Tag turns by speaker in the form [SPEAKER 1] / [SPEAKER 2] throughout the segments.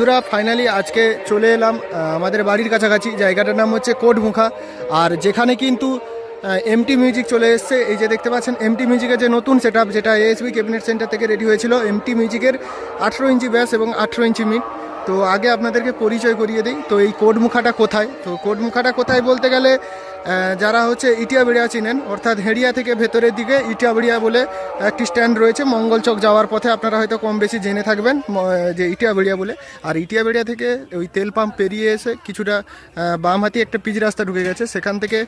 [SPEAKER 1] বন্ধুরা ফাইনালি আজকে চলে এলাম আমাদের বাড়ির কাছাকাছি। জায়গাটার নাম হচ্ছে কোটমুখা। আর যেখানে কিন্তু এমটি মিউজিক চলে এসছে। এই যে দেখতে পাচ্ছেন এমটি মিউজিকের যে নতুন সেট যেটা A S B cabinet centre থেকে রেডি হয়েছিল এমটি মিউজিকের আঠেরো ইঞ্চি ব্যাস এবং আঠেরো ইঞ্চি মিট তো আগে আপনাদেরকে পরিচয় করিয়ে দিই। তো এই কোটমুখাটা কোথায়? তো কোটমুখাটা কোথায় বলতে গেলে যারা হচ্ছে ইটিয়াবেড়িয়া চিনেন, অর্থাৎ হেড়িয়া থেকে ভেতরের দিকে ইটিয়াবেড়িয়া বলে একটি স্ট্যান্ড রয়েছে মঙ্গলচক যাওয়ার পথে আপনারা হয়তো কম বেশি জেনে থাকবেন যে ইটিয়াবেড়িয়া বলে। আর ইটিয়াবেড়িয়া থেকে ওই তেল পাম্প পেরিয়ে এসে কিছুটা বাম হাতি একটা পিচ রাস্তা ঢুকে গেছে। সেখান থেকে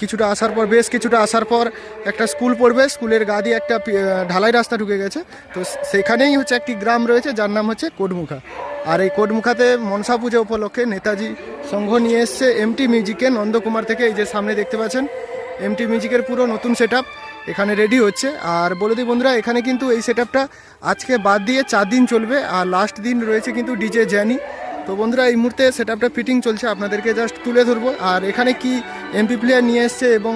[SPEAKER 1] কিছুটা আসার পর, বেশ কিছুটা আসার পর একটা স্কুল পড়বে। স্কুলের গা দিয়ে একটা ঢালাই রাস্তা ঢুকে গেছে। তো সেখানেই হচ্ছে একটি গ্রাম রয়েছে, যার নাম হচ্ছে কোটমুখা। আর এই কোটমুখাতে মনসা পুজো উপলক্ষে নেতাজি সংঘ নিয়ে এসছে এমটি মিউজিকে নন্দকুমার থেকে এই যে সামনে দেখতে পাচ্ছেন এমটি মিউজিকের পুরো নতুন সেট এখানে রেডি হচ্ছে। আর বলে দিই বন্ধুরা, এখানে কিন্তু এই সেট আজকে বাদ দিয়ে চার দিন চলবে, আর লাস্ট দিন রয়েছে কিন্তু ডিজে জ্যানি তো বন্ধুরা, এই মুহূর্তে সেট ফিটিং চলছে, আপনাদেরকে জাস্ট তুলে ধরবো। আর এখানে কি এমপি প্লেয়ার নিয়ে এসছে এবং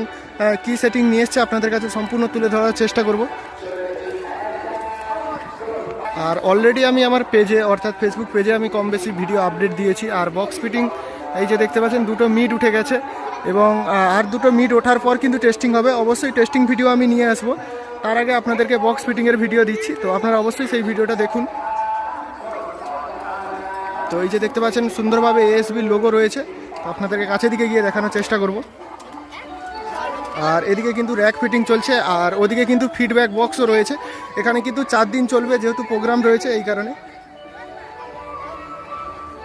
[SPEAKER 1] কি সেটিং নিয়ে এসছে আপনাদের কাছে সম্পূর্ণ তুলে ধরার চেষ্টা করব। আর অলরেডি আমি আমার পেজে অর্থাৎ ফেসবুক পেজে আমি কম বেশি ভিডিও আপডেট দিয়েছি। আর বক্স ফিটিং এই যে দেখতে পাচ্ছেন, দুটো মিড উঠে গেছে। এবং আর দুটো মিড ওঠার পর কিন্তু টেস্টিং হবে। অবশ্যই টেস্টিং ভিডিও আমি নিয়ে আসব। তার আগে আপনাদেরকে বক্স ফিটিংয়ের ভিডিও দিচ্ছি। তো আপনারা অবশ্যই সেই ভিডিওটা দেখুন। তো এই যে দেখতে পাচ্ছেন, সুন্দরভাবে এএসবির লোগো রয়েছে। আপনাদেরকে কাছে দিকে গিয়ে দেখানোর চেষ্টা করব। আর এদিকে কিন্তু র্যাক ফিটিং চলছে, আর ওদিকে কিন্তু ফিডব্যাক বক্সও রয়েছে। এখানে কিন্তু চার দিন চলবে যেহেতু প্রোগ্রাম রয়েছে এই কারণে।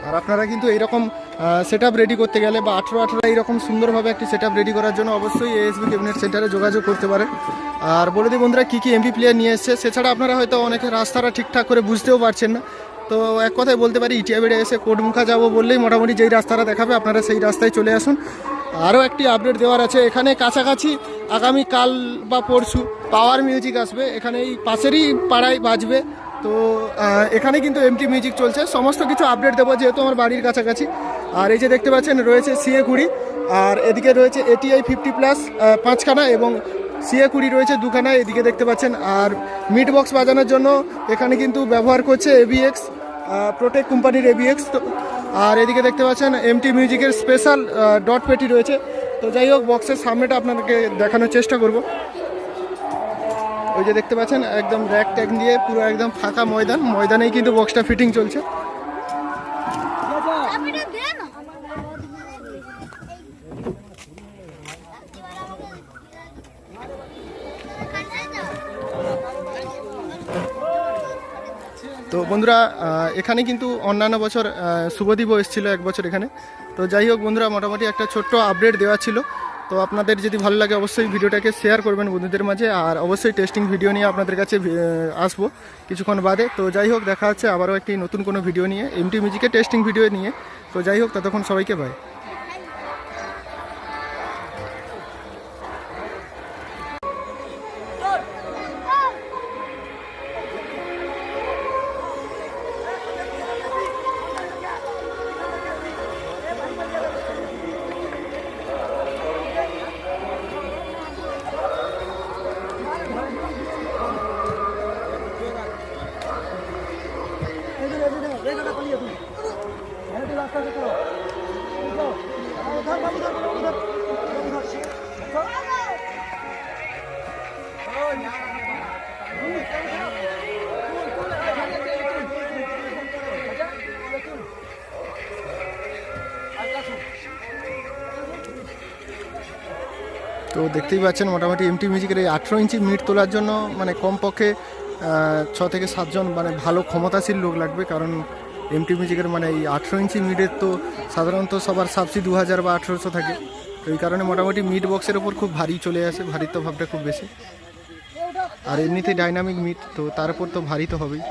[SPEAKER 1] আর আপনারা কিন্তু এইরকম সেট রেডি করতে গেলে বা আঠেরো আঠেরো এইরকম সুন্দরভাবে একটি সেট রেডি করার জন্য অবশ্যই এএসবি ক্যাবিনেট সেন্টারে যোগাযোগ করতে পারেন। আর বলে দিই বন্ধুরা, কী কী এমপি প্লেয়ার নিয়ে এসছে, সেছাড়া আপনারা হয়তো অনেকে রাস্তাটা ঠিকঠাক করে বুঝতেও পারছেন না। তো এক কথায় বলতে পারি, ইটিয়া বেড়ে এসে কোটমুখা যাব বললেই মোটামুটি যেই রাস্তাটা দেখাবে, আপনারা সেই রাস্তায় চলে আসুন। আরও একটি আপডেট দেওয়ার আছে। এখানে কাছাকাছি আগামী কাল বা পরশু পাওয়ার মিউজিক আসবে। এখানে এই পাশেরই পাড়ায় বাজবে। তো এখানে কিন্তু এমটি মিউজিক চলছে। সমস্ত কিছু আপডেট দেবো যেহেতু আমার বাড়ির কাছাকাছি। আর এই যে দেখতে পাচ্ছেন, রয়েছে সিএ কুড়ি। আর এদিকে রয়েছে এটিআই ফিফটি প্লাস পাঁচখানা এবং সিএ কুড়ি রয়েছে দুখানা এদিকে দেখতে পাচ্ছেন। আর মিড বক্স বাজানোর জন্য এখানে কিন্তু ব্যবহার করছে এবিএক্স প্রোটেক কোম্পানির এবিএক্স তো আর এদিকে দেখতে পাচ্ছেন এমটি মিউজিকের স্পেশাল ডট পেটি রয়েছে। তো যাই হোক বক্সের সামনেটা আপনাদেরকে দেখানোর চেষ্টা করব। ওই যে দেখতে পাচ্ছেন, একদম র্যাক ট্যাক দিয়ে পুরো একদম ফাঁকা ময়দান। ময়দানেই কিন্তু বক্সটা ফিটিং চলছে
[SPEAKER 2] চাবিটা দে না
[SPEAKER 1] তো বন্ধুরা এখানে কিন্তু অন্যান্য বছর শুভদীপও এসেছিল এক বছর এখানে। তো যাই হোক বন্ধুরা, মোটামুটি একটা ছোট্ট আপডেট দেওয়া ছিল। তো আপনাদের যদি ভালো লাগে অবশ্যই ভিডিওটাকে শেয়ার করবেন বন্ধুদের মাঝে, আর অবশ্যই টেস্টিং ভিডিও নিয়ে আপনাদের কাছে আসব কিছুক্ষণ বাদে। তো যাই হোক, দেখা হচ্ছে আবারও একটি নতুন কোনো ভিডিও নিয়ে এমটি মিউজিকের টেস্টিং ভিডিও নিয়ে। তো যাই হোক, ততক্ষণ সবাইকে বাই তো দেখতেই পাচ্ছেন মোটামুটি এমটি মিউজিকের এই আঠেরো ইঞ্চি মিট তোলার জন্য মানে কমপক্ষে ছ থেকে সাতজন মানে ভালো ক্ষমতাশীল লোক লাগবে, কারণ এমটি মিউজিকের মানে এই আঠেরো ইঞ্চি মিডের তো সাধারণত সবার সাবসি দু হাজার বা আঠেরোশো থাকে। তো এই কারণে মোটামুটি মিড বক্সের ওপর খুব ভারী চলে আসে, ভারিত্ব ভাবটা খুব বেশি। আর এমনিতে ডাইনামিক মিট তো তার উপর তো ভারী তো হবেই।